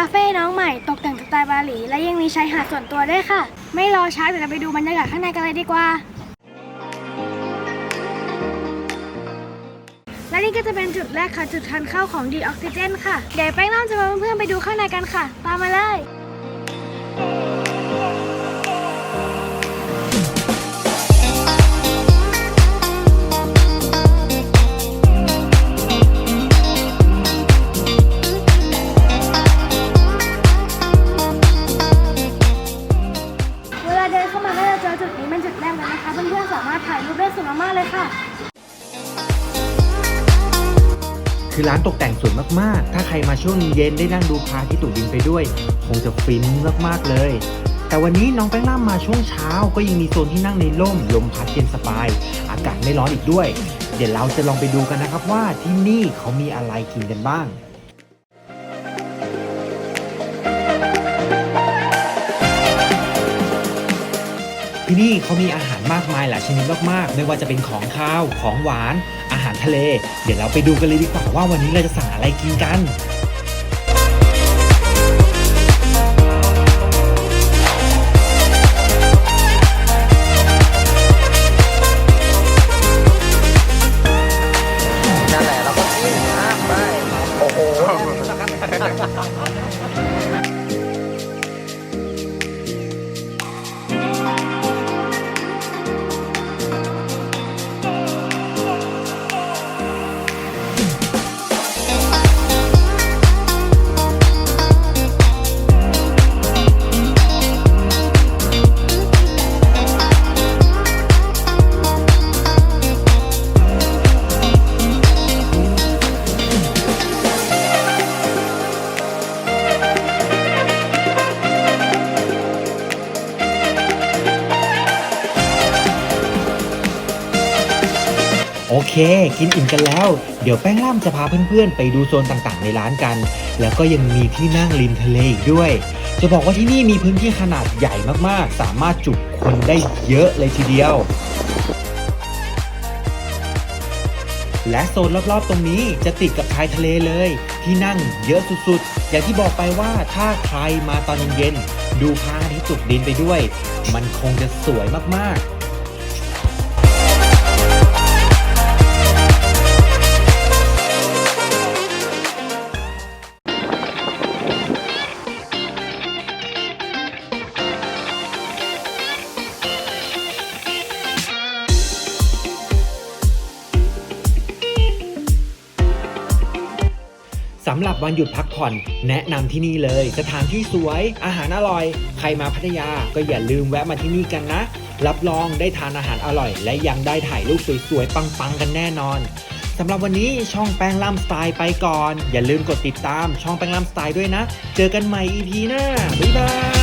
าเฟ่น้องใหม่ตกแต่งสไตล์บาหลี และยังมีชายหาดส่วนตัวด้วยค่ะ ไม่รอช้าเดี๋ยวเราไปดูบรรยากาศข้างในกันเลยดีกว่า และนี่ก็จะเป็นจุดแรกค่ะจุดทานเข้าของดีออกซิเจนค่ะเดี๋ยวแป้งน้องจะพาเพื่อนๆไปดูข้างในกันค่ะ ตามมาเลย ถ่ามาเลยค่ะ คือร้านตกแต่งสวยมากๆ ถ้าใครมาช่วงเย็นได้นั่งดูพระอาที่ตกดินไปด้วย คงจะฟินมากๆเลย แต่วันนี้น้องแป้งล่ำมาช่วงเช้า ก็ยังมีโซนที่นั่งในร่มลมพัดเย็นสบาย อากาศไม่ร้อนอีกด้วย เดี๋ยวเราจะลองไปดูกันนะครับว่าที่นี่เขามีอะไรกินกันบ้าง ที่นี่เขามีอาหารมากมายหลายชนิดมากๆ ไม่ว่าจะเป็นของข้าว ของหวาน อาหารทะเล เดี๋ยวเราไปดูกันเลยดีกว่าว่าวันนี้เราจะสั่งอะไรกินกัน โอเค กินอิ่มกันแล้ว เดี๋ยวแป้งล่ำจะพาเพื่อนๆ ไปดูโซนต่างๆ ในร้านกัน แล้วก็ยังมีที่นั่งริมทะเลอีกด้วย จะบอกว่าที่นี่มีพื้นที่ขนาดใหญ่มากๆ สามารถจุคนได้เยอะเลยทีเดียว และโซนรอบๆ ตรงนี้จะติดกับชายทะเลเลย ที่นั่งเยอะสุดๆ อย่างที่บอกไปว่าถ้าใครมาตอนเย็นๆ ดูพระอาทิตย์ตกดินไปด้วย มันคงจะสวยมากๆ สำหรับวันหยุดพักผ่อน แนะนำที่นี่เลย สถานที่สวย อาหารอร่อย ใครมาพัทยาก็อย่าลืมแวะมาที่นี่กันนะ รับรองได้ทานอาหารอร่อย และยังได้ถ่ายรูปสวยๆ ปังๆ กันแน่นอนสำหรับวันนี้ช่องแป้งล่ำสไตล์ไปก่อน อย่าลืมกดติดตามช่องแป้งล่ำสไตล์ด้วยนะ เจอกันใหม่ EP หน้า บ๊ายบาย